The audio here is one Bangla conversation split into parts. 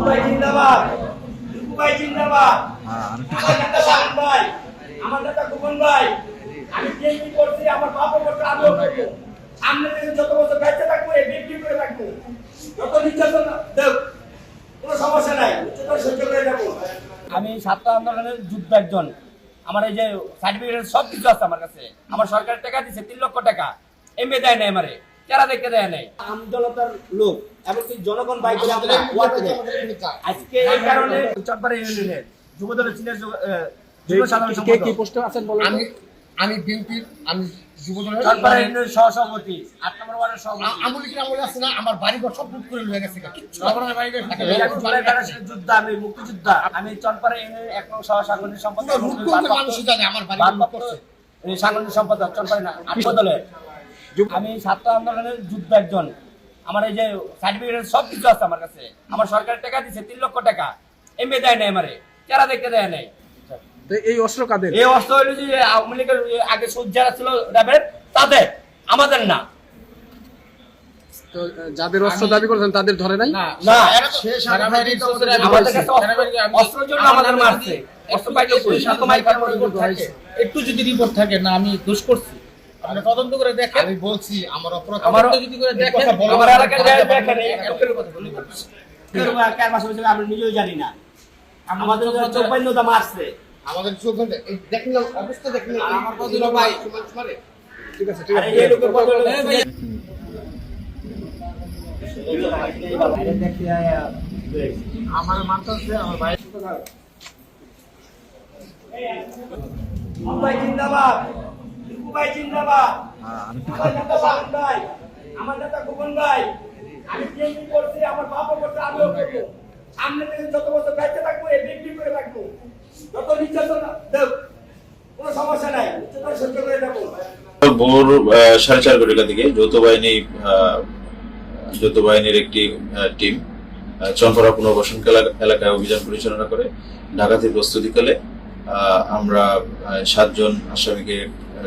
ভাই জিন্দাবাদ। ভাই জিন্দাবাদ। আমার নেতা শাহিন ভাই আমার নেতা কুমন ভাই আমি বিএনপি করছি আমার সামনে থেকে যত বছর বেঁচে থাকব এই বিক্রি করে থাকব। যত নির্যাতন দেব কোনো সমস্যা নাই উচ্চতর সহ্য করে যাব। আমি ছাত্র আন্দোলনের যুদ্ধ একজন। আমার এই যে সার্টিফিকেট সব কিছু আছে আমার কাছে। আমার সরকার টাকা দিচ্ছে তিন লক্ষ টাকা। এমএ দেয় নাই আমারে। কেরা দেখে দেয় নাই। আমজনতার লোক এমনকি জনগণ আজকে এই কারণে ইউনিয়নের যুবদলের সিনিয়র যুব- আহ, যুব সাধারণ সম্পাদক। আমি আমি বিএনপির আমি যুব দলের ইউনিয়নের সহসভাপতি আট নম্বর ওয়ার্ডের সভাপতি আমলিকের আমলে আছে না আমার বাড়িঘর সব লুট করে লয়ে গেছে কিচ্ছু আমার বাড়িঘর এই আমি যোদ্ধা, আমি মুক্তিযোদ্ধা। আমি চনপাড়া ইউনিয়নের এক নং সহ সাংগঠনিক সম্পাদক। লুট করতে মানুষ জানে আমার বাড়ি লুট ভারপ্রাপ্ত করছে। এই সাংগঠনিক সম্পাদক চনপাড়া না আট দলের। আমি ছাত্র আন্দোলনের যুদ্ধ একজন। আমার এই যে সার্টিফিকেট সব কিছু আছে আমার কাছে। আমার সরকার টাকা দিচ্ছে তিন লক্ষ টাকা। এমএ দেয় নাই আমারে। কেরা দেখে দেয় নাই। এই অস্ত্র কাদের? এই অস্ত্র হইল যে আওয়ামী লীগের আগে সুদ যারা ছিল র্যাবের তাদের আমাদের না। যাদের অস্ত্র দাবি করেছেন তাদের ধরে নাই? না অস্ত্রের জন্য আমাদের মারছে। অস্ত্র পাইলে একটু যদি রিপোর্ট থাকে না আমি দোষ করছি। আপনি তদন্ত করে দেখেন। আমি বলছি আমার অপরাধ আমারও- যদি করে দেখেন আমার এলাকায় দেখেন এই কথা বলি। কার পাশে বসে আমরা নিজেও জানি না। আমাদের চোখ বাইন্যতা মারছে। আমাদের চোখ ধরে দেখেন না, অবস্থা দেখেন আমার কত ভাই। ঠিক আছে ঠিক আছে। এই লোকের কথা আমার মানতেছে আমার ভাই জিন্দাবাদ। ভাই জিন্দাবাদ। আমার নেতা শাহিন ভাই আমার নেতা কুমন ভাই আমি বিএনপি করছি আমার বাবা করতে আমিও করব। সামনে থেকে যত বছর থাকব এই বিক্রি করে থাকব। যত নির্যাতন দেব কোনো সমস্যা নাই উচ্চতর সহ্য করে যাব ভোর সাড়ে চার ঘটিকার দিকে যৌথ বাহিনী যৌথ বাহিনীর একটি টিম চনপাড়া পুনর্বাসন এলাকা- এলাকায় অভিযান পরিচালনা করে। ডাকাতির প্রস্তুতিকালে আমরা সাতজন আসামিকে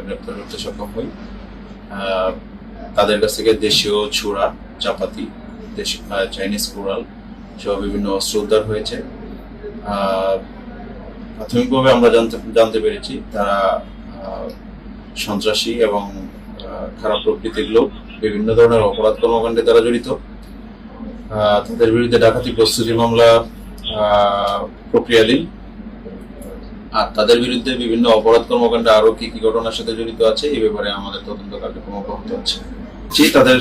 গ্রেপ্তার করতে সক্ষম হই। তাদের কাছ থেকে দেশীয় ছুরা চাপাতি, দেশি চাইনিজ কুড়াল সহ বিভিন্ন অস্ত্র উদ্ধার হয়েছে। প্রাথমিকভাবে আমরা জানতে জানতে পেরেছি, তারা সন্ত্রাসী এবং খারাপ প্রকৃতির লোক, বিভিন্ন ধরনের অপরাধ কর্মকাণ্ডে তারা জড়িত। তাদের বিরুদ্ধে ডাকাতি, প্রস্তুতি মামলা প্রক্রিয়াধীন। আর তাদের বিরুদ্ধে বিভিন্ন অপরাধ কর্মকাণ্ডে আরও কি কি ঘটনার সাথে জড়িত আছে, এই ব্যাপারে আমাদের তদন্ত কার্যক্রম অব্যাহত আছে। জি, তাদের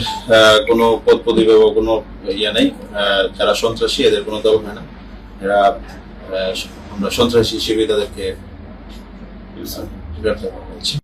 কোনো পদ পদবি বা কোনো ইয়ে নেই। যারা সন্ত্রাসী, এদের কোনো দল হয় না। এরা আমরা সন্ত্রাসী হিসেবে তাদেরকে গ্রেপ্তার করেছি